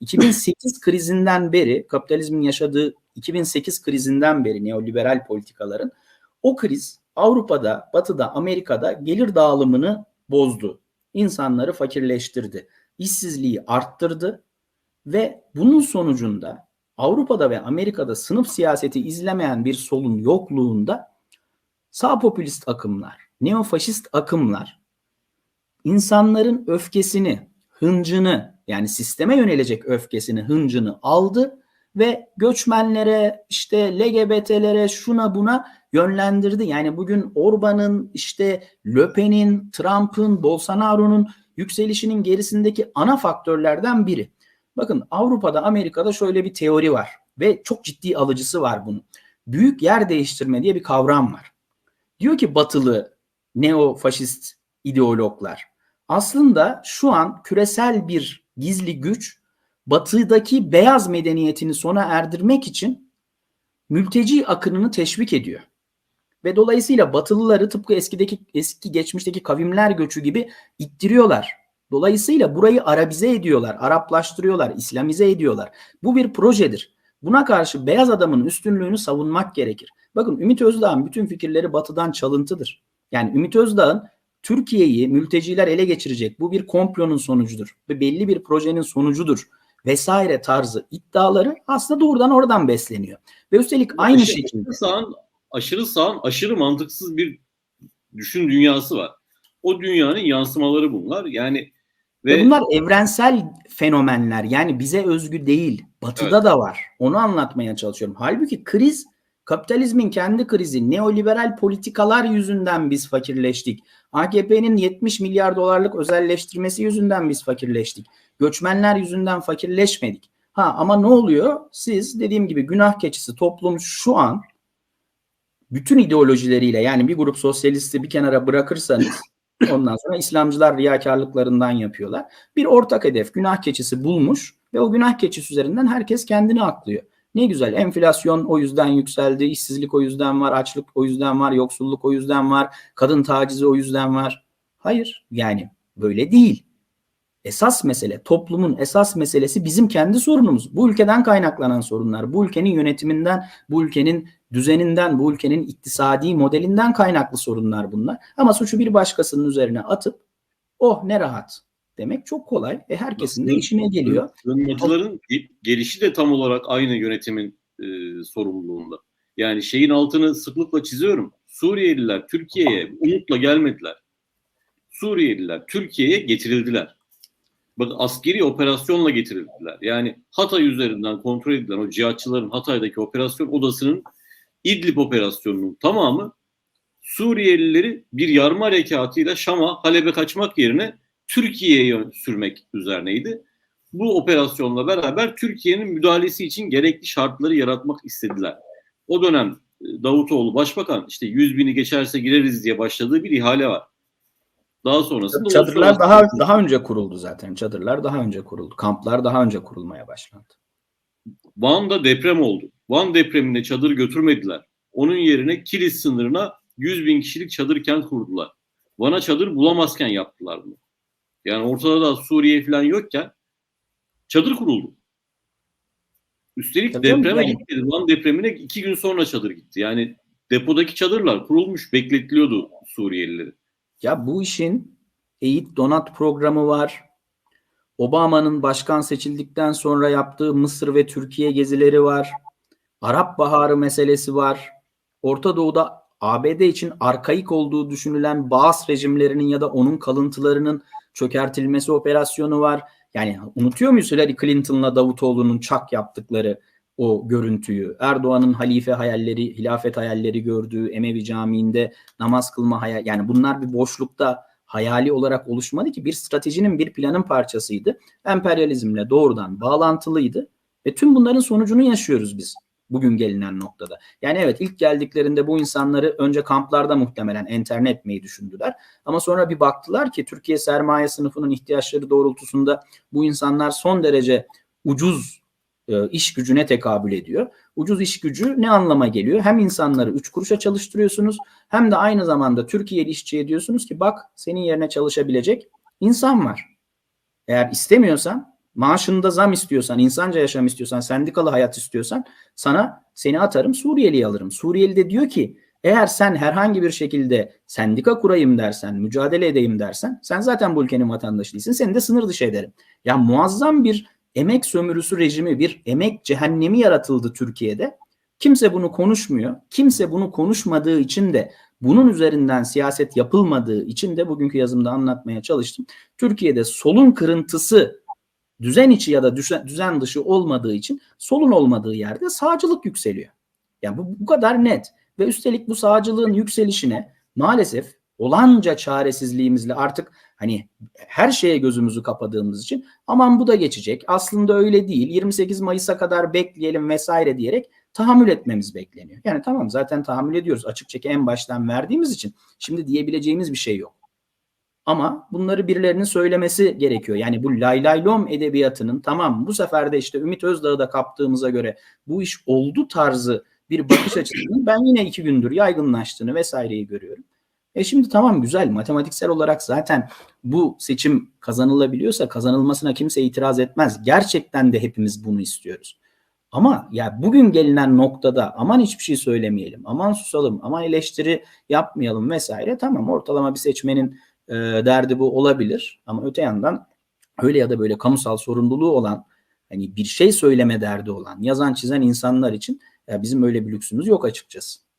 2008 krizinden beri kapitalizmin yaşadığı 2008 krizinden beri neoliberal politikaların o kriz Avrupa'da, Batı'da, Amerika'da gelir dağılımını bozdu. İnsanları fakirleştirdi. İşsizliği arttırdı ve bunun sonucunda Avrupa'da ve Amerika'da sınıf siyaseti izlemeyen bir solun yokluğunda sağ popülist akımlar, neofaşist akımlar insanların öfkesini, hıncını yani sisteme yönelecek öfkesini, hıncını aldı ve göçmenlere, işte LGBT'lere, şuna buna yönlendirdi. Yani bugün Orban'ın, işte Löpen'in, Trump'ın, Bolsonaro'nun yükselişinin gerisindeki ana faktörlerden biri. Bakın Avrupa'da, Amerika'da şöyle bir teori var ve çok ciddi alıcısı var bunun. Büyük yer değiştirme diye bir kavram var. Diyor ki batılı neo-faşist ideologlar aslında şu an küresel bir gizli güç batıdaki beyaz medeniyetini sona erdirmek için mülteci akınını teşvik ediyor. Ve dolayısıyla batılıları tıpkı eskideki eski geçmişteki kavimler göçü gibi ittiriyorlar. Dolayısıyla burayı Arabize ediyorlar, Araplaştırıyorlar, İslamize ediyorlar. Bu bir projedir. Buna karşı beyaz adamın üstünlüğünü savunmak gerekir. Bakın Ümit Özdağ'ın bütün fikirleri batıdan çalıntıdır. Yani Ümit Özdağ'ın Türkiye'yi mülteciler ele geçirecek bu bir komplonun sonucudur ve belli bir projenin sonucudur vesaire tarzı iddiaları aslında doğrudan oradan besleniyor. Ve üstelik aynı aşırı şekilde sağın, aşırı sağın aşırı mantıksız bir düşün dünyası var. O dünyanın yansımaları bunlar. Yani ve, ve bunlar evrensel fenomenler yani bize özgü değil. Batıda Evet. da var. Onu anlatmaya çalışıyorum. Halbuki kriz kapitalizmin kendi krizi, neoliberal politikalar yüzünden biz fakirleştik. AKP'nin 70 milyar dolarlık özelleştirmesi yüzünden biz fakirleştik. Göçmenler yüzünden fakirleşmedik. Ha ama ne oluyor? Siz dediğim gibi günah keçisi toplum şu an bütün ideolojileriyle yani bir grup sosyalisti bir kenara bırakırsanız ondan sonra İslamcılar riyakarlıklarından yapıyorlar. Bir ortak hedef günah keçisi bulmuş ve o günah keçisi üzerinden herkes kendini aklıyor. Ne güzel enflasyon o yüzden yükseldi, işsizlik o yüzden var, açlık o yüzden var, yoksulluk o yüzden var, kadın tacizi o yüzden var. Hayır yani böyle değil. Esas mesele, toplumun esas meselesi bizim kendi sorunumuz. Bu ülkeden kaynaklanan sorunlar, bu ülkenin yönetiminden, bu ülkenin düzeninden, bu ülkenin iktisadi modelinden kaynaklı sorunlar bunlar. Ama suçu bir başkasının üzerine atıp oh ne rahat demek çok kolay. E herkesin de işine geliyor. Sığınmacıların ge- gelişi de tam olarak aynı yönetimin e, sorumluluğunda. Yani şeyin altını sıklıkla çiziyorum. Suriyeliler Türkiye'ye umutla gelmediler. Suriyeliler Türkiye'ye getirildiler. Bakın askeri operasyonla getirildiler. Yani Hatay üzerinden kontrol edilen o cihatçıların Hatay'daki operasyon odasının İdlib operasyonunun tamamı Suriyelileri bir yarma harekatıyla Şam'a, Halep'e kaçmak yerine Türkiye'ye sürmek üzerineydi. Bu operasyonla beraber Türkiye'nin müdahalesi için gerekli şartları yaratmak istediler. O dönem e, Davutoğlu başbakan işte 100 bini geçerse gireriz diye başladığı bir ihale var. Daha sonrasında Çadırlar daha daha önce kuruldu zaten. Çadırlar daha önce kuruldu. Kamplar daha önce kurulmaya başlandı. Van'da deprem oldu. Van depreminde çadır götürmediler. Onun yerine Kilis sınırına 100 bin kişilik çadır kent kurdular. Van'a çadır bulamazken yaptılar bunu. Yani ortada da Suriye falan yokken çadır kuruldu. Üstelik Tabii depreme yani- gitmedi. Van depremine iki gün sonra çadır gitti. Yani depodaki çadırlar kurulmuş, bekletiliyordu Suriyelileri. Ya bu işin eğit donat programı var. Obama'nın başkan seçildikten sonra yaptığı Mısır ve Türkiye gezileri var. Arap Baharı meselesi var. Orta Doğu'da ABD için arkaik olduğu düşünülen Baas rejimlerinin ya da onun kalıntılarının çökertilmesi operasyonu var. Yani unutuyor muyuz Hillary Clinton'la Davutoğlu'nun çak yaptıkları o görüntüyü? Erdoğan'ın halife hayalleri, hilafet hayalleri gördüğü Emevi Camii'nde namaz kılma hayal yani bunlar bir boşlukta hayali olarak oluşmadı ki bir stratejinin bir planın parçasıydı. Emperyalizmle doğrudan bağlantılıydı ve tüm bunların sonucunu yaşıyoruz biz bugün gelinen noktada. Yani evet ilk geldiklerinde bu insanları önce kamplarda muhtemelen enterne etmeyi düşündüler. Ama sonra bir baktılar ki Türkiye sermaye sınıfının ihtiyaçları doğrultusunda bu insanlar son derece ucuz e, iş gücüne tekabül ediyor. Ucuz iş gücü ne anlama geliyor? Hem insanları 3 kuruşa çalıştırıyorsunuz hem de aynı zamanda Türkiye'li işçiye diyorsunuz ki bak senin yerine çalışabilecek insan var. Eğer istemiyorsan maaşında zam istiyorsan, insanca yaşam istiyorsan, sendikalı hayat istiyorsan sana seni atarım Suriyeli'yi alırım. Suriyeli de diyor ki eğer sen herhangi bir şekilde sendika kurayım dersen, mücadele edeyim dersen sen zaten bu ülkenin vatandaşı değilsin. Seni de sınır dışı ederim. Ya muazzam bir emek sömürüsü rejimi, bir emek cehennemi yaratıldı Türkiye'de. Kimse bunu konuşmuyor. Kimse bunu konuşmadığı için de bunun üzerinden siyaset yapılmadığı için de bugünkü yazımda anlatmaya çalıştım. Türkiye'de solun kırıntısı düzen içi ya da düzen, dışı olmadığı için solun olmadığı yerde sağcılık yükseliyor. Yani bu, bu kadar net ve üstelik bu sağcılığın yükselişine maalesef olanca çaresizliğimizle artık hani her şeye gözümüzü kapadığımız için aman bu da geçecek aslında öyle değil 28 Mayıs'a kadar bekleyelim vesaire diyerek tahammül etmemiz bekleniyor. Yani tamam zaten tahammül ediyoruz açıkça ki en baştan verdiğimiz için şimdi diyebileceğimiz bir şey yok. Ama bunları birilerinin söylemesi gerekiyor. Yani bu lay lay lom edebiyatının tamam bu sefer de işte Ümit Özdağ'ı da kaptığımıza göre bu iş oldu tarzı bir bakış açısının ben yine iki gündür yaygınlaştığını vesaireyi görüyorum. E şimdi tamam güzel matematiksel olarak zaten bu seçim kazanılabiliyorsa kazanılmasına kimse itiraz etmez. Gerçekten de hepimiz bunu istiyoruz. Ama ya bugün gelinen noktada aman hiçbir şey söylemeyelim, aman susalım, aman eleştiri yapmayalım vesaire. Tamam ortalama bir seçmenin e, derdi bu olabilir. Ama öte yandan öyle ya da böyle kamusal sorumluluğu olan hani bir şey söyleme derdi olan yazan çizen insanlar için ya bizim öyle bir lüksümüz yok açıkçası.